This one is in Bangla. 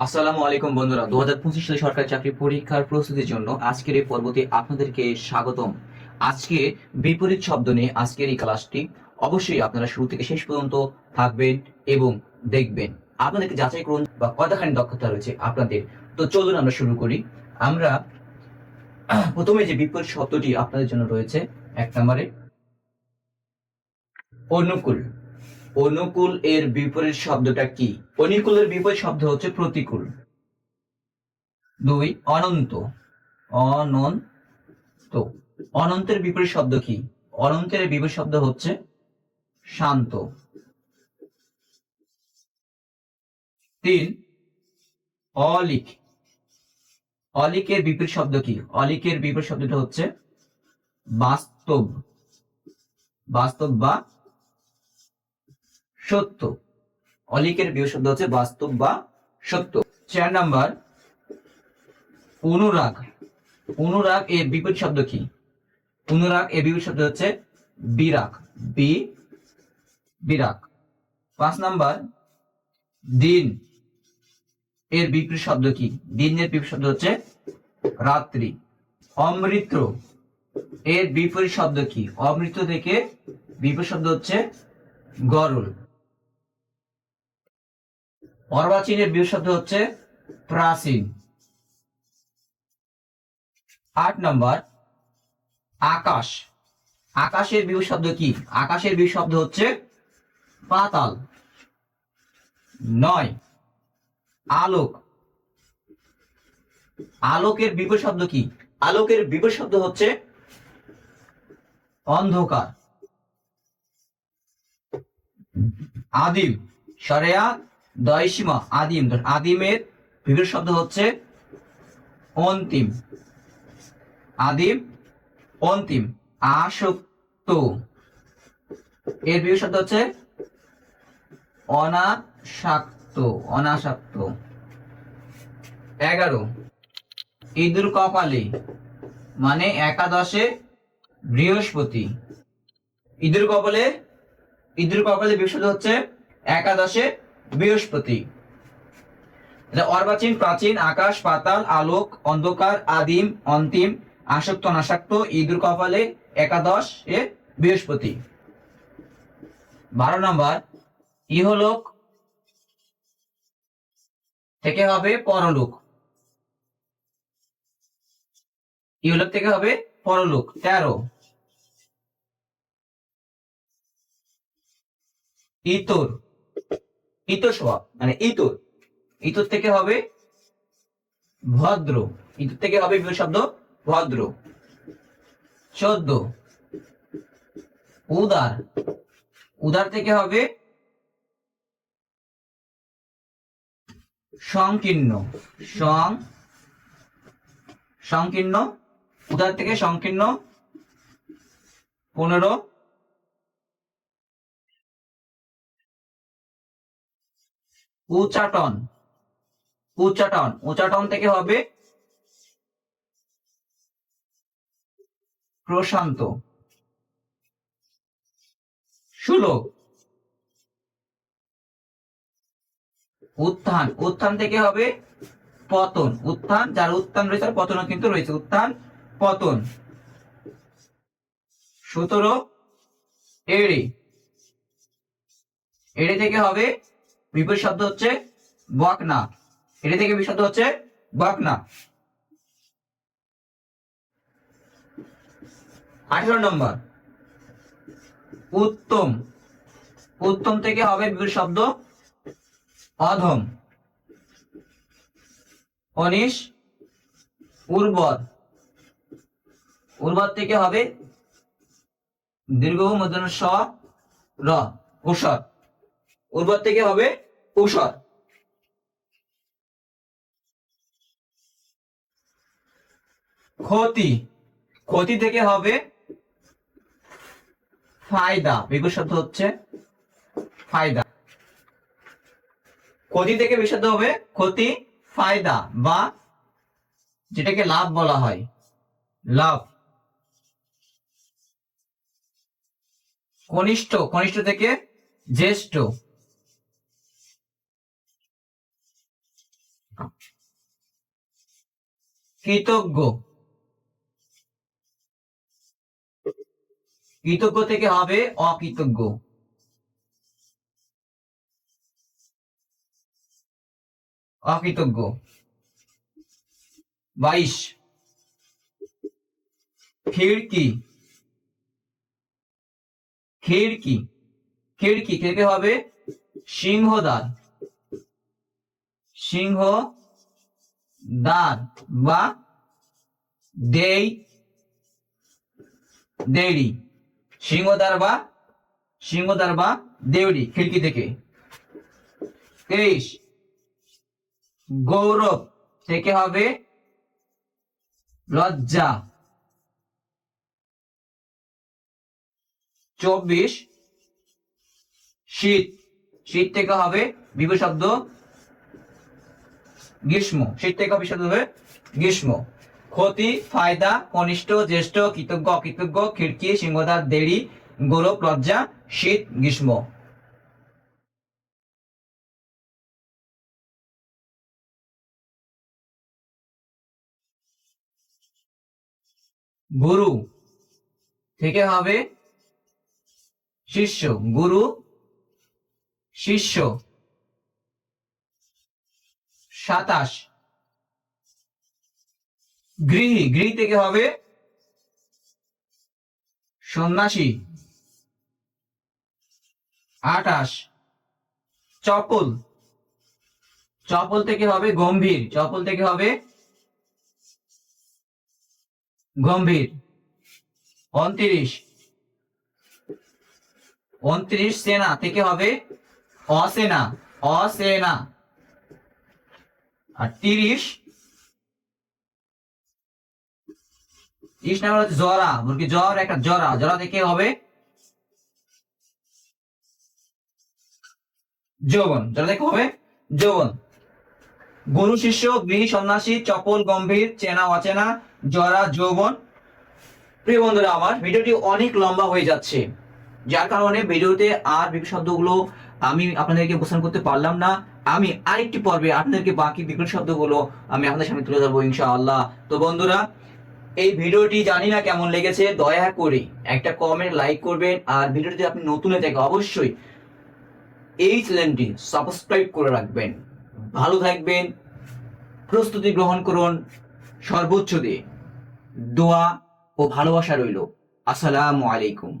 আসসালামু আলাইকুম বন্ধুরা দু হাজার পঁচিশ সালে সরকারি চাকরি পরীক্ষার প্রস্তুতির জন্য আজকের এই পর্বতে আপনাদেরকে স্বাগতম। আজকে বিপরীত শব্দ নিয়ে আজকের এই ক্লাসটি অবশ্যই আপনারা শুরু থেকে শেষ পর্যন্ত থাকবেন এবং দেখবেন। আপনাদেরকে যাচাই করুন বা কতখানি দক্ষতা রয়েছে আপনাদের। তো চলুন আমরা শুরু করি। আমরা প্রথমে যে বিপরীত শব্দটি আপনাদের জন্য রয়েছে, এক নম্বরে, অনুকূল। অনুকূল এর বিপরীত শব্দটা কি? অনুকূলের বিপরীত শব্দ হচ্ছে প্রতিকূল। দুই, অনন্ত। অনন্ত। অনন্তের বিপরীত শব্দ কি? অনন্তের বিপরীত শব্দ হচ্ছে শান্ত। তিন, অলিক। অলিকের বিপরীত শব্দ কি? অলিকের বিপরীত শব্দটা হচ্ছে বাস্তব। বাস্তব বা সত্য। অলিকের বিপরীত শব্দ হচ্ছে বাস্তব বা সত্য। চার নাম্বার, অনুরাগ। অনুরাগ এর বিপরীত শব্দ কি? অনুরাগ এর বিপরীত শব্দ হচ্ছে বিরাগ। বি, বিরাগ। পাঁচ নাম্বার, দিন এর বিপরীত শব্দ কি? দিনের বিপরীত শব্দ হচ্ছে রাত্রি। অমৃত এর বিপরীত শব্দ কি? অমৃত থেকে বিপরীত শব্দ হচ্ছে গরল। অর্বাচীনের বিপরীত শব্দ হচ্ছে প্রাচীন। আট নম্বর, আকাশ। আকাশের বিপরীত শব্দ কি? আকাশের বিপরীত শব্দ হচ্ছে পাতাল। নয়, আলোক। আলোকের বিপরীত শব্দ কি? আলোকের বিপরীত শব্দ হচ্ছে অন্ধকার। আদিম সরেয়া দয়সীমা, আদিম। আদিমের বিপরীত শব্দ হচ্ছে অন্তিম। আদিম, অন্তিম, আসক্ত। এর বিপরীত শব্দ হচ্ছে অনাসাক্ত অনাসাক্ত এগারো, ইঁদুর কপালে মানে একাদশে বৃহস্পতি। ইঁদুর কপালে ইঁদুর কপালে বৃহস্পতি হচ্ছে একাদশে বৃহস্পতি। অর্বাচীন, প্রাচীন, আকাশ, পাতাল, আলোক, অন্ধকার, আদিম, অন্তিম, আসক্ত অনাসক্ত ইঁদুর কপালে, একাদশ, এ বৃহস্পতি। বারো নম্বর, ইহলোক থেকে হবে পরলোক। ইহলোক থেকে হবে পরলোক, তেরো। ইতর ইতর স্বভাব মানে ইতর। ইতর থেকে হবে ভদ্র। ইতর থেকে হবে বিপরীত শব্দ? ভদ্র। চোদ্দ। উদার। উদার থেকে হবে সংকীর্ণ। সং সংকীর্ণ। উদার থেকে সংকীর্ণ। পনেরো। উচাটন। উচ্চাটন উচ্চাটন থেকে হবে প্রশান্ত। সুলভ। উত্থান। উত্থান থেকে হবে পতন। উত্থান, যার উত্থান রয়েছে পতনও কিন্তু রয়েছে। উত্থান, পতন। সতেরো, এড়ে। এড়ে থেকে হবে বিপরীত শব্দ হচ্ছে বকনা। এড়ে থেকে বিপরীত শব্দ হচ্ছে বকনা। আঠেরো নম্বর। উত্তম। উত্তম থেকে হবে বিপরীত শব্দ অধম। অনিশ উর্বর। উর্বর থেকে হবে দীর্ঘ, মধ্যম স র ঔষধ উর্বর থেকে হবে ঔষধ। ক্ষতি। ক্ষতি থেকে হবে ফায়দা। বিপরীত শব্দ হচ্ছে ফায়দা। ক্ষতি থেকে বিশুদ্ধ হবে ক্ষতি, ফায়দা বা যেটাকে লাভ বলা হয়। লাভ। কনিষ্ঠ। কনিষ্ঠ থেকে জ্যেষ্ঠ। কৃতজ্ঞ। কৃতজ্ঞ থেকে হবে অকৃতজ্ঞ। অকৃতজ্ঞ। বাইশ। খিড়কি। খিড়কি। খিড়কি থেকে হবে সিংহদ্বার। সিংহ দ্বার বা দেই দেউড়ি সিংহদ্বার বা সিংহদ্বার বা দেউড়ি খিড়কি থেকে। তেইশ, গৌরব থেকে হবে লজ্জা। চব্বিশ, শীত শীত থেকে হবে বিপরীত শব্দ গ্রীষ্ম, শীত থেকে হবে হবে গ্রীষ্ম। ক্ষতি, ফায়দা, কনিষ্ঠ, জ্যেষ্ঠ, কৃতজ্ঞ, অকৃতজ্ঞ, খিড়কি সিংহদার দেরি গৌরব লজ্জা, শীত, গ্রীষ্ম। গুরু, থেকে হবে শিষ্য। গুরু, শিষ্য। সাতাশ। গৃহী গৃহী থেকে হবে সন্ন্যাসী। আটাশ চপল। চপল থেকে হবে গম্ভীর। চপল থেকে হবে গম্ভীর। উনত্রিশ উনত্রিশ সেনা থেকে হবে অসেনা। অসেনা। আর তিরিশ। তিরিশ নাম্বার হচ্ছে জরা মুরগি জ্বর একটা জরা জরা থেকে হবে। যৌবন, জরা থেকে হবে। যৌবন। গুরু শিষ্য, গৃহী সন্ন্যাসী, চপল, গম্ভীর, চেনা, অচেনা, জরা, যৌবন। প্রিয় বন্ধুরা, আমার ভিডিওটি অনেক লম্বা হয়ে যাচ্ছে। যার কারণে ভিডিওতে আর শব্দগুলো আমি আপনাদেরকে উপস্থান করতে পারলাম না। আমি আরেকটি পর্বে আপনাদেরকে বাকি বিকৃত শব্দগুলো আমি আপনাদের সামনে তুলে ধরবো, ইনশাআল্লাহ। তো বন্ধুরা, এই ভিডিওটি জানি না কেমন লেগেছে, দয়া করে একটা কমেন্ট লাইক করবেন, আর ভিডিওটি আপনি নতুন হয়ে অবশ্যই এই চ্যানেলটি সাবস্ক্রাইব করে রাখবেন। ভালো থাকবেন, প্রস্তুতি গ্রহণ করুন, সর্বোচ্চ দিয়ে। দোয়া ও ভালোবাসা রইল। আসসালামু আলাইকুম।